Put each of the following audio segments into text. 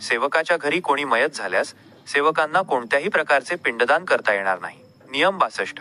सेवकाच्या घरी कोणी मयत झाल्यास सेवकांना कोणत्याही प्रकारचे पिंडदान करता येणार नाही. नियम बासष्ट.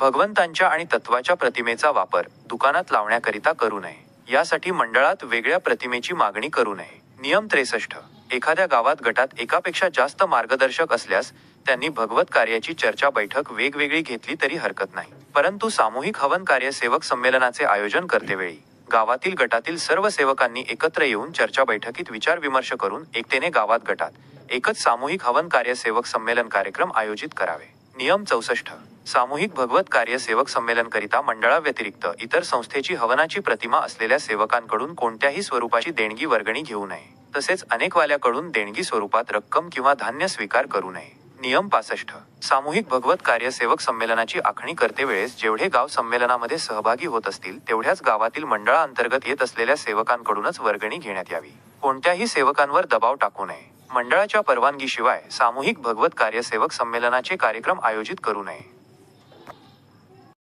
भगवंतांच्या आणि तत्वाच्या प्रतिमेचा वापर दुकानात लावण्याकरिता करू नये. यासाठी मंडळात वेगळ्या प्रतिमेची मागणी करू नये. नियम त्रेसष्ट. एखाद्या गावात गटात एकापेक्षा जास्त मार्गदर्शक असल्यास त्यांनी भगवत कार्याची चर्चा बैठक वेगवेगळी घेतली तरी हरकत नाही. परंतु सामूहिक हवन कार्य सेवक संमेलनाचे आयोजन करतेवेळी गावातील गटातील सर्व सेवकांनी एकत्र येऊन चर्चा बैठकीत विचार विमर्श करून एकतेने गावात गटात एकच सामूहिक हवन कार्य सेवक संमेलन कार्यक्रम आयोजित करावे. नियम चौसष्ट. सामूहिक भगवत कार्य सेवक संमेलन करिता मंडळाव्यतिरिक्त इतर संस्थेची हवनाची प्रतिमा असलेल्या सेवकांकडून कोणत्याही स्वरूपाची देणगी वर्गणी घेऊ नये. तसेच अनेकवाल्याकडून देणगी स्वरूपात रक्कम किंवा धान्य स्वीकार करू नये. नियम पासष्ट. सामूहिक भगवत कार्यसेवक संमेलनाची आखणी करते वेळेस जेवढे गाव संमेलनामध्ये सहभागी होत असतील तेवढ्याच गावातील मंडळाअंतर्गत येत असलेल्या सेवकांकडूनच वर्गणी घेण्यात यावी. कोणत्याही सेवकांवर दबाव टाकू नये. मंडळाच्या परवानगीशिवाय सामूहिक भगवत कार्यसेवक संमेलनाचे कार्यक्रम आयोजित करू नये.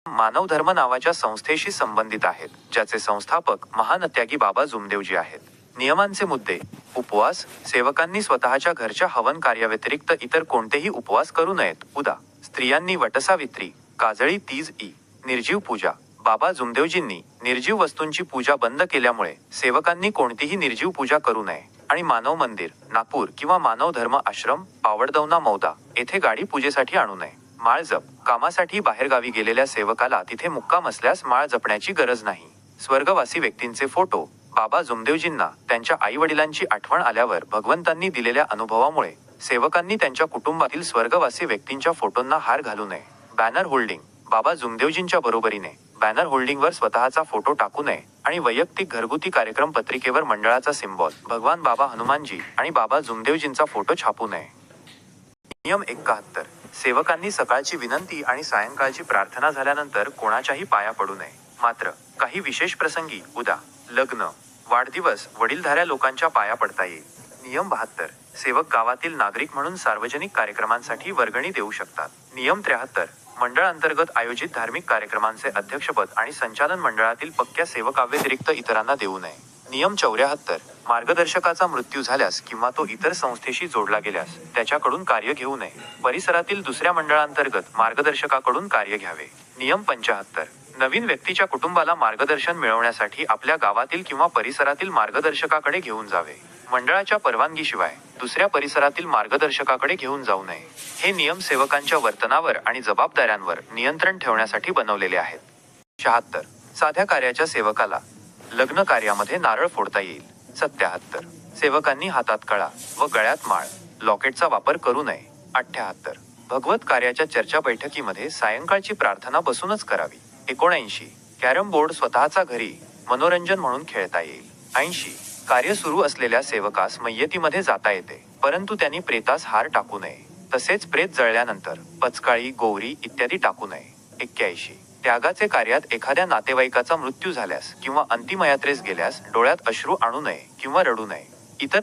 मानव धर्म नावाच्या संस्थेशी संबंधित आहेत ज्याचे संस्थापक महानत्यागी बाबा जुमदेवजी आहेत. नियमांचे मुद्दे. उपवास सेवकांनी स्वतःच्या घरच्या हवन कार्याव्यतिरिक्त इतर कोणतेही उपवास करू नयेत. उदा. स्त्रियांनी वटसावित्री काजळी तीज ई निर्जीव पूजा. बाबा जुमदेवजींनी निर्जीव वस्तूंची पूजा बंद केल्यामुळे सेवकांनी कोणतीही निर्जीव पूजा करू नये. आणि मानव मंदिर नागपूर किंवा मानव धर्म आश्रम पावडदौना मौदा येथे गाडी पूजेसाठी आणू नये. माळ जप. कामासाठी बाहेरगावी गेलेल्या सेवकाला तिथे मुक्काम असल्यास माळ जपण्याची गरज नाही. स्वर्गवासी व्यक्तींचे फोटो बाबा जुमदेवजींना त्यांच्या आई वडिलांची आठवण आल्यावर भगवंतांनी दिलेल्या अनुभवामुळे सेवकांनी त्यांच्या कुटुंबातील स्वर्गवासी व्यक्तींच्या फोटोंना हार घालू नये. Banner holding. बाबा जुमदेवजींच्या बरोबरीने बॅनर होल्डिंगवर स्वतःचा फोटो टाकू नये आणि वैयक्तिक घरगुती कार्यक्रम पत्रिकेवर मंडळाचा सिम्बॉल भगवान बाबा हनुमानजी आणि बाबा जुमदेवजींचा फोटो छापू नये. नियम एकाहत्तर. सेवकांनी सकाळची विनंती आणि सायंकाळची प्रार्थना झाल्यानंतर कोणाच्याही पाया पडू नये. मात्र काही विशेष प्रसंगी उदा लग्न वाढदिवस वडीलधाऱ्या लोकांच्या पाया पडता येईल. नियम बहात्तर. सेवक गावातील नागरिक म्हणून सार्वजनिक कार्यक्रमांसाठी वर्गणी देऊ शकतात. नियम त्र्याहत्तर. मंडळ अंतर्गत आयोजित धार्मिक कार्यक्रमांचे अध्यक्षपद आणि संचालन मंडळातील पक्क्या सेवकाव्यतिरिक्त इतरांना देऊ नये. नियम चौऱ्याहत्तर. मार्गदर्शकाचा मृत्यू झाल्यास किंवा तो इतर संस्थेशी जोडला गेल्यास त्याच्याकडून कार्य घेऊ नये. परिसरातील दुसऱ्या मंडळांतर्गत मार्गदर्शकाकडून कार्य घ्यावे. नियम पंचाहत्तर. नवीन व्यक्तीच्या कुटुंबाला मार्गदर्शन मिळवण्यासाठी आपल्या गावातील किंवा परिसरातील मार्गदर्शकाकडे घेऊन जावे. मंडळाच्या परवानगीशिवाय दुसऱ्या परिसरातील मार्गदर्शकाकडे घेऊन जाऊ नये. हे नियम सेवकांच्या वर्तनावर आणि जबाबदाऱ्यांवर नियंत्रण ठेवण्यासाठी बनवलेले आहेत. शहात्तर. साध्या कार्याच्या सेवकाला लग्न कार्यामध्ये नारळ फोडता येईल. सत्याहत्तर. सेवकांनी हातात कळा व गळ्यात माळ. लॉकेटचा वापर करू नये. अठ्ठ्याहत्तर भगवत कार्याच्या चर्चा बैठकीमध्ये सायंकाळची प्रार्थना बसूनच करावी. एकोणऐंशी. कॅरम बोर्ड स्वतःचा घरी मनोरंजन म्हणून खेळता येईल. ऐंशी. कार्य सुरू असलेल्या सेवकास मय्यतीमध्ये जाता येते. परंतु त्यांनी प्रेतास हार टाकू नये. तसेच प्रेत जळल्यानंतर पचकाळी गोवरी इत्यादी टाकू नये. एक्क्याऐंशी. त्यागाचे कार्यात एखाद्या नातेवाईकाचा मृत्यू झाल्यास किंवा अंतिमयात्रेस गेल्यास डोळ्यात अश्रू आणू नये किंवा रडू नये. इतर